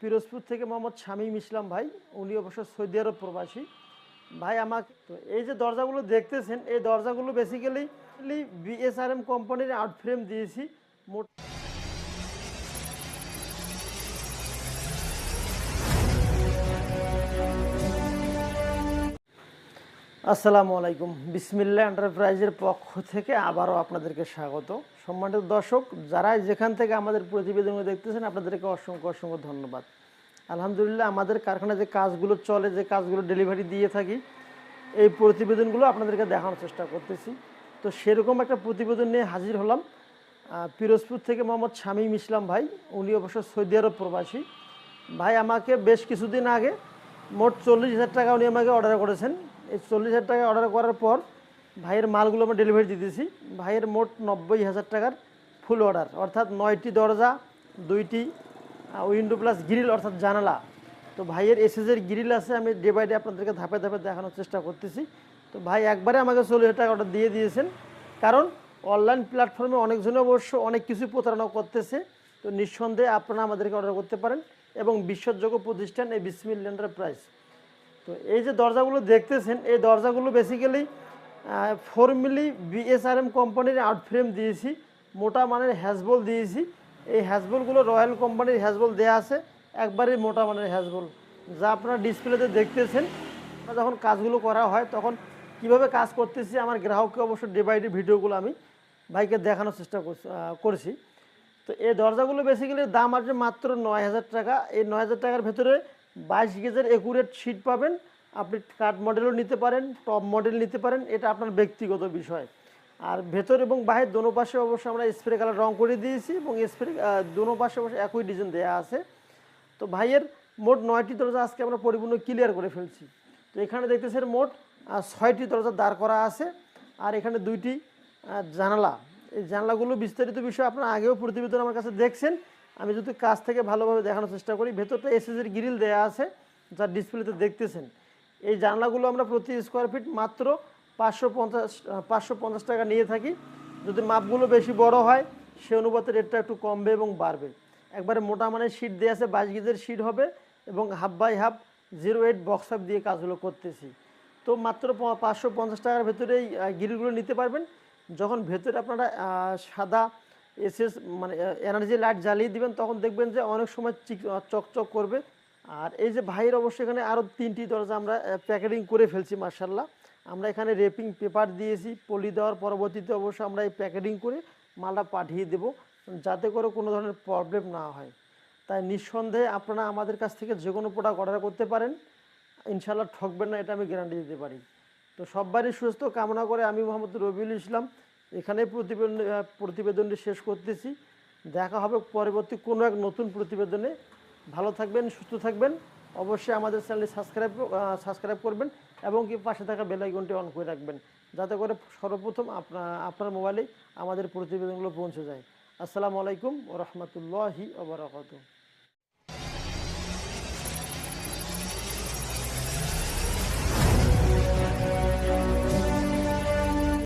পিরোজপুর থেকে মোহাম্মদ শামীম ইসলাম ভাই, উনি অবশ্য সৌদি আরব প্রবাসী। ভাই, আমাকে তো এই যে দরজাগুলো দেখতেছেন, এই দরজাগুলো বেসিক্যালি বিএসআরএম কোম্পানির আউট ফ্রেম দিয়েছি। মোট আসসালামু আলাইকুম। বিসমিল্লা এন্টারপ্রাইজের পক্ষ থেকে আবারও আপনাদেরকে স্বাগত। সম্মানিত দর্শক, যারা যেখান থেকে আমাদের প্রতিবেদনগুলো দেখতেছেন, আপনাদেরকে অসংখ্য অসংখ্য ধন্যবাদ। আলহামদুলিল্লাহ, আমাদের কারখানায় যে কাজগুলো চলে, যে কাজগুলো ডেলিভারি দিয়ে থাকি, এই প্রতিবেদনগুলো আপনাদেরকে দেখানোর চেষ্টা করতেছি। তো সেরকম একটা প্রতিবেদন নিয়ে হাজির হলাম পিরোজপুর থেকে মোহাম্মদ শামীম ইসলাম ভাই। উনি অবশ্য সৌদি আরব প্রবাসী। ভাই, আমাকে বেশ কিছুদিন আগে মোট চল্লিশ হাজার টাকা উনি আমাকে অর্ডার করেছেন। এই চল্লিশ হাজার টাকা অর্ডার করার পর ভাইয়ের মালগুলো আমরা ডেলিভারি দিতেছি ভাইয়ের মোট নব্বই হাজার টাকার ফুল অর্ডার অর্থাৎ নয়টি দরজা, দুইটি উইন্ডো প্লাস গ্রিল অর্থাৎ জানালা। তো ভাইয়ের এসএসের গ্রিল আছে, আমি ডে বাই ডে আপনাদেরকে ধাপে ধাপে দেখানোর চেষ্টা করতেছি। তো ভাই একবারে আমাকে চল্লিশ হাজার টাকা অর্ডার দিয়ে দিয়েছেন। কারণ অনলাইন প্ল্যাটফর্মে অনেকজনে অবশ্য অনেক কিছু প্রতারণা করতেছে। তো নিঃসন্দেহে আপনারা আমাদেরকে অর্ডার করতে পারেন এবং বিশ্বযোগ্য প্রতিষ্ঠান এই বিসমিল এন্টারপ্রাইজ তো এই যে দরজাগুলো দেখতেছেন, এই দরজাগুলো বেসিক্যালি ফোর মিলি বিএসআরএম কোম্পানির আউট ফ্রেম দিয়েছি, মোটা মানের হ্যাজবল দিয়েছি। এই হ্যাজবলগুলো রয়্যাল কোম্পানির হ্যাজবল দেওয়া আছে একবারে মোটা মানের হ্যাজবল যা আপনারা ডিসপ্লেতে দেখতেছেন যখন কাজগুলো করা হয়, তখন কীভাবে কাজ করতেছি, আমার গ্রাহককে অবশ্য ডে বাই ডে ভিডিওগুলো আমি ভাইকে দেখানোর চেষ্টা করছি করছি। তো এই দরজাগুলো বেসিক্যালি দাম আছে মাত্র নয় হাজার টাকা। এই নয় হাজার টাকার ভেতরে বাইশ গেজের একুরেট শিট পাবেন। আপনি কাঠ মডেলও নিতে পারেন টপ মডেল নিতে পারেন, এটা আপনার ব্যক্তিগত বিষয়। আর ভেতর এবং বাহির দোনো পাশে অবশ্য আমরা স্প্রে কালার রং করে দিয়েছি এবং স্প্রে দোনো পাশে অবশ্য একই ডিজাইন দেওয়া আছে। তো ভাইয়ের মোট নয়টি দরজা আজকে আমরা পরিপূর্ণ ক্লিয়ার করে ফেলছি। তো এখানে দেখতেছেন মোট ছয়টি দরজা দাঁড় করা আছে। আর এখানে দুইটি জানালা। এই জানালাগুলো বিস্তারিত বিষয় আপনারা আগেও প্রতিবেদন আমার কাছে দেখছেন। আমি যদি কাছ থেকে ভালোভাবে দেখানোর চেষ্টা করি, ভেতরটা এসএসের গ্রিল দেওয়া আছে, যা ডিসপ্লেতে দেখতেছেন। এই জানলাগুলো আমরা প্রতি স্কোয়ার ফিট মাত্র পাঁচশো পঞ্চাশ পাঁচশো পঞ্চাশ টাকা নিয়ে থাকি। যদি মাপগুলো বেশি বড় হয়, সে অনুপাতে রেটটা একটু কমবে এবং বাড়বে। একবারে মোটা মানের শিট দেওয়া আছে, বাইশ গেজের শিট হবে এবং half by half zero eight box up দিয়ে কাজগুলো করতেছি। তো মাত্র পাঁচশো পঞ্চাশ টাকার ভেতরে এই গিরিলগুলো নিতে পারবেন। যখন ভেতরে আপনারা সাদা এসএস মানে এনার্জি লাইট জ্বালিয়ে দিবেন, তখন দেখবেন যে অনেক সময় চিক, চকচক করবে। আর এই যে ভাইয়ের অবশ্যই এখানে আরও তিনটি দরজা আমরা প্যাকেটিং করে ফেলছি মার্শাল্লাহ আমরা এখানে রেপিং পেপার দিয়েছি, পলি দেওয়ার পরবর্তীতে অবশ্য আমরা এই প্যাকেটিং করে মালটা পাঠিয়ে দেব, যাতে করে কোনো ধরনের প্রবলেম না হয়। তাই নিঃসন্দেহে আপনারা আমাদের কাছ থেকে যে কোনো প্রোডাক্ট অর্ডার করতে পারেন। ইনশাল্লাহ ঠকবেন না, এটা আমি গ্যারান্টি দিতে পারি। তো সবারই সুস্থ কামনা করে আমি মোহাম্মদ রবিউল ইসলাম এখানে প্রতিবেদন প্রতিবেদনটি শেষ করতেছি। দেখা হবে পরবর্তী কোনো এক নতুন প্রতিবেদনে। ভালো থাকবেন, সুস্থ থাকবেন। অবশ্যই আমাদের চ্যানেলটি সাবস্ক্রাইব সাবস্ক্রাইব করবেন এবং কি পাশে থাকা বেলাইকনটি অন করে রাখবেন, যাতে করে সর্বপ্রথম আপনার আপনার মোবাইলে আমাদের প্রতিবেদনগুলো পৌঁছে যায়। আসসালামু আলাইকুম ও রহমতুল্লাহি ওবরাকাতু